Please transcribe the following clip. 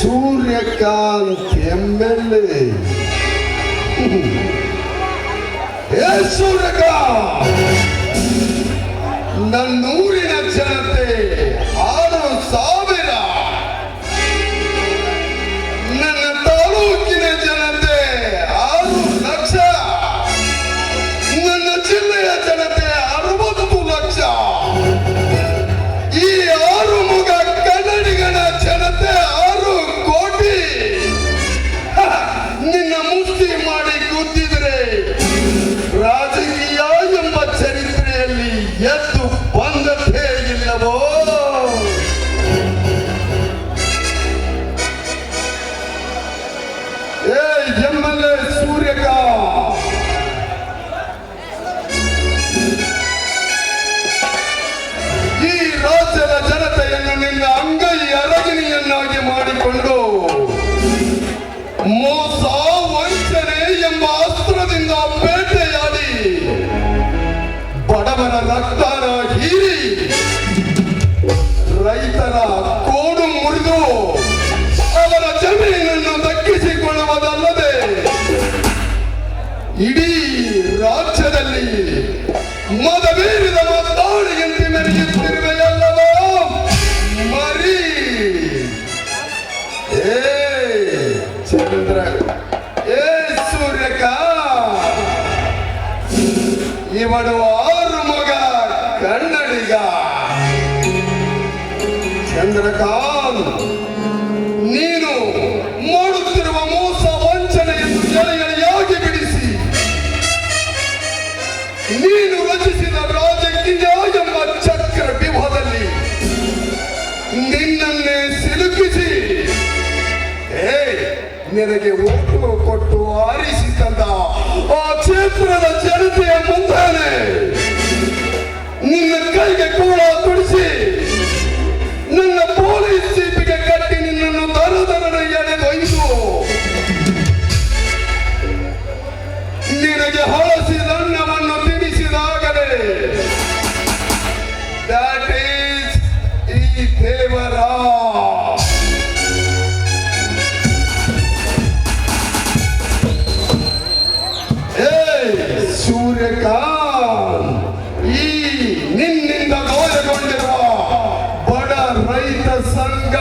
Suryakant M L Suryakant ನನ್ನೂರಿನ ಜನತೆ ಆರು ಸಾವಿರ. ನನ್ನ ತಾಲೂಕಿನ ಜನತೆ, ಆರು ಲಕ್ಷ. ನನ್ನ ಜಿಲ್ಲೆಯ ಜನತೆ ಇವನು ಆರು ಮಗ ಕನ್ನಡಿಗ. ಚಂದ್ರಕಾಂತ್, ನೀನು ಮಾಡುತ್ತಿರುವ ಮೋಸ ವಂಚನೆಯನ್ನು ಎಳೆಯಾಗಿ ಬಿಡಿಸಿ. ನೀನು ರಚಿಸಿದ ರಾಜಕೀಯ ಎಂಬ ಚಕ್ರ ವ್ಯೂಹದಲ್ಲಿ ನಿನ್ನನ್ನೇ ಸಿಲುಕಿಸಿ. ಏ ನಿನಗೆ ಓಟು ಕೊಟ್ಟು ಆರಿಸಿ ಆ ಕ್ಷೇತ್ರದ ಮುಂದಾನೆ ಹೊಲಸಿದನ್ನವನ್ನು ತಿಳಿಸಿದಾಗಲೇ ದಟ್ ಈಸ್ ಈ ದೇವರ. ಸೂರ್ಯಕಾಂತ್ ಈ ನಿನ್ನಿಂದ ಗೌರವಗೊಂಡಿರುವ ಬಡ ರೈತ ಸಂಘ